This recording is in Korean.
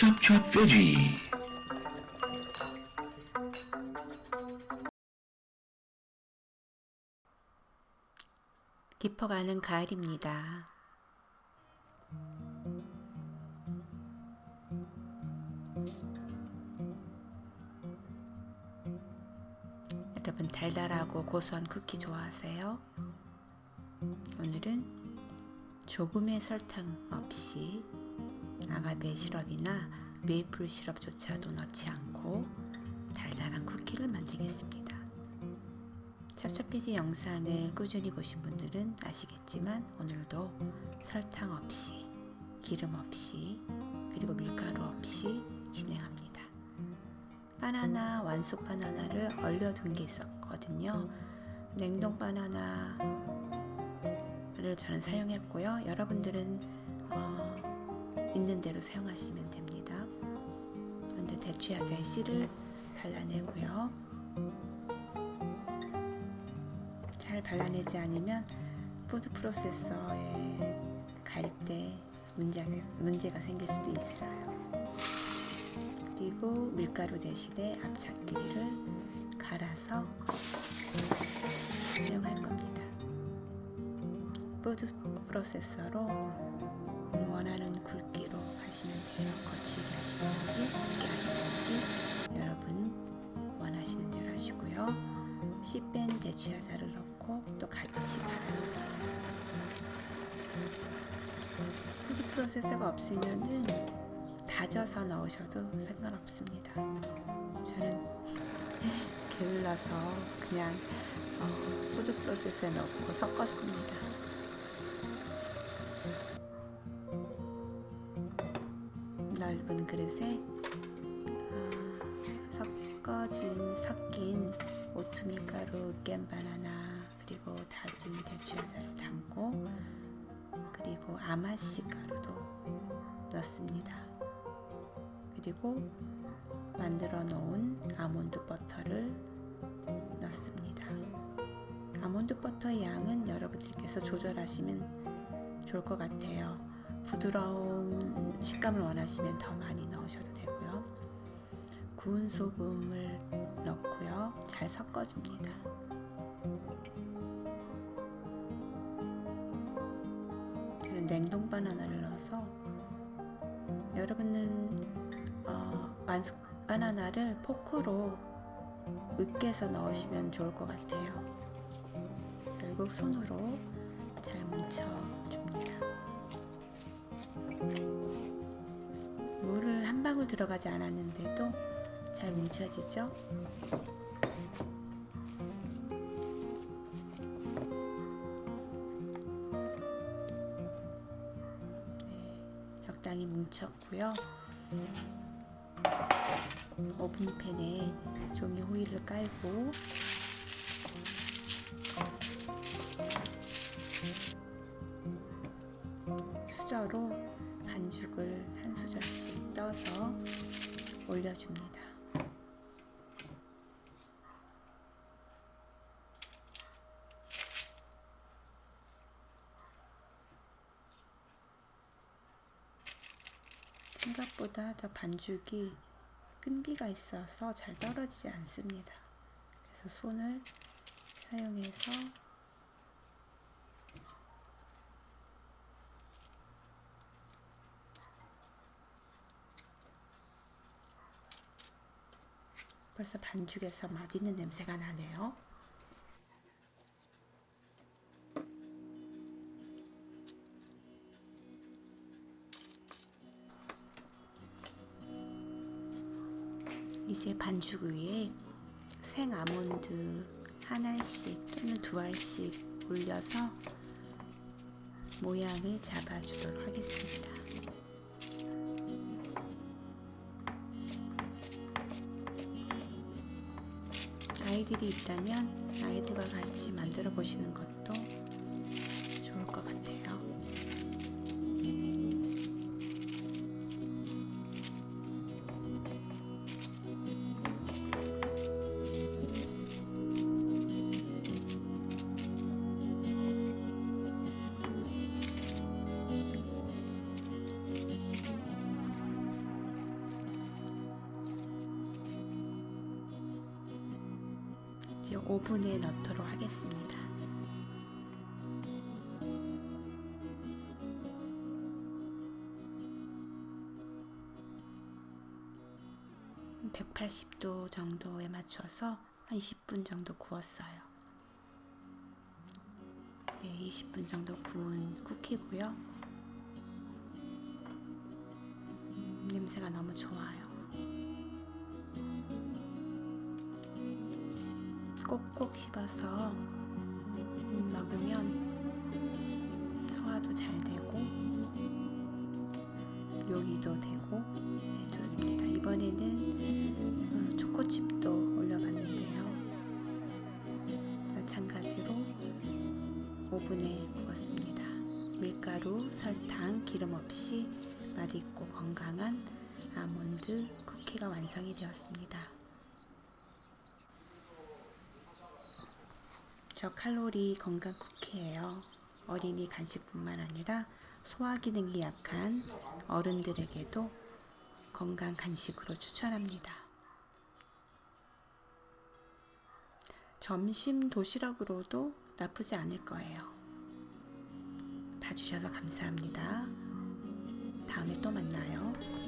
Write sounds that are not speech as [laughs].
Chop veggie. 깊어가는 가을입니다. 여러분 달달하고 고소한 쿠키 좋아하세요? 오늘은 조금의 설탕 없이 아가베 시럽이나 메이플 시럽조차도 넣지 않고 달달한 쿠키를 만들겠습니다. 찹찹피지 영상을 꾸준히 보신 분들은 아시겠지만 오늘도 설탕 없이 기름 없이 그리고 밀가루 없이 진행합니다. 바나나 완숙 바나나를 얼려둔 게 있었거든요. 냉동 바나나를 저는 사용했고요. 여러분들은 어, 있는 대로 사용하시면 됩니다. 먼저 대추야자의 씨를 발라내고요. 잘 발라내지 않으면 푸드 프로세서에 갈 때 문제가, 문제가 생길 수도 있어요. 그리고 밀가루 대신에 앞차끼리를 갈아서 사용할 겁니다. 푸드 프로세서로 하시면 돼요. 거칠게 하시든지 굵게 하시든지 여러분 원하시는 대로 하시고요. 씨뺀 대추야자를 넣고 또 같이 갈아줍니다. 푸드 프로세서가 없으면은 다져서 넣으셔도 상관없습니다. 저는 [laughs] 게을러서 그냥 어, 푸드 프로세서에 넣고 섞었습니다. 그릇에 어, 섞어진 섞인 오트밀 가루, 깬 바나나 그리고 다진 대추야자를 담고 그리고 아마씨 가루도 넣습니다. 그리고 만들어 놓은 아몬드 버터를 넣습니다. 아몬드 버터의 양은 여러분들께서 조절하시면 좋을 것 같아요. 부드러운 식감을 원하시면 더 많이 넣으셔도 되고요. 구운 소금을 넣고요. 잘 섞어줍니다. 저는 냉동 바나나를 넣어서 여러분은 어, 완숙 바나나를 포크로 으깨서 넣으시면 좋을 것 같아요. 그리고 손으로 잘 뭉쳐 한 방울 들어가지 않았는데도 잘 뭉쳐지죠? 네, 적당히 뭉쳤고요. 오븐팬에 종이 호일을 깔고 수저로 반죽을 한 수저씩 떠서 올려줍니다. 생각보다 더 반죽이 끈기가 있어서 잘 떨어지지 않습니다. 그래서 손을 사용해서 벌써 반죽에서 맛있는 냄새가 나네요. 이제 반죽 위에 생 아몬드 하나씩 또는 두 알씩 올려서 모양을 잡아주도록 하겠습니다. 아이들이 있다면 아이들과 같이 만들어 보시는 것도 아몬드 오븐에 넣도록 하겠습니다. 180도 정도에 맞춰서 한 20분 정도 구웠어요. 네, 20분 정도 구운 쿠키고요. 음, 냄새가 너무 좋아요. 꼭꼭 씹어서 음, 먹으면 소화도 잘 되고 요리도 되고 네, 좋습니다. 이번에는 어, 초코칩도 올려봤는데요. 마찬가지로 오븐에 구웠습니다. 밀가루, 설탕, 기름 없이 맛있고 건강한 아몬드 쿠키가 완성이 되었습니다. 저 칼로리 건강 쿠키예요. 어린이 간식뿐만 아니라 소화 기능이 약한 어른들에게도 건강 간식으로 추천합니다. 점심 도시락으로도 나쁘지 않을 거예요. 봐주셔서 감사합니다. 다음에 또 만나요.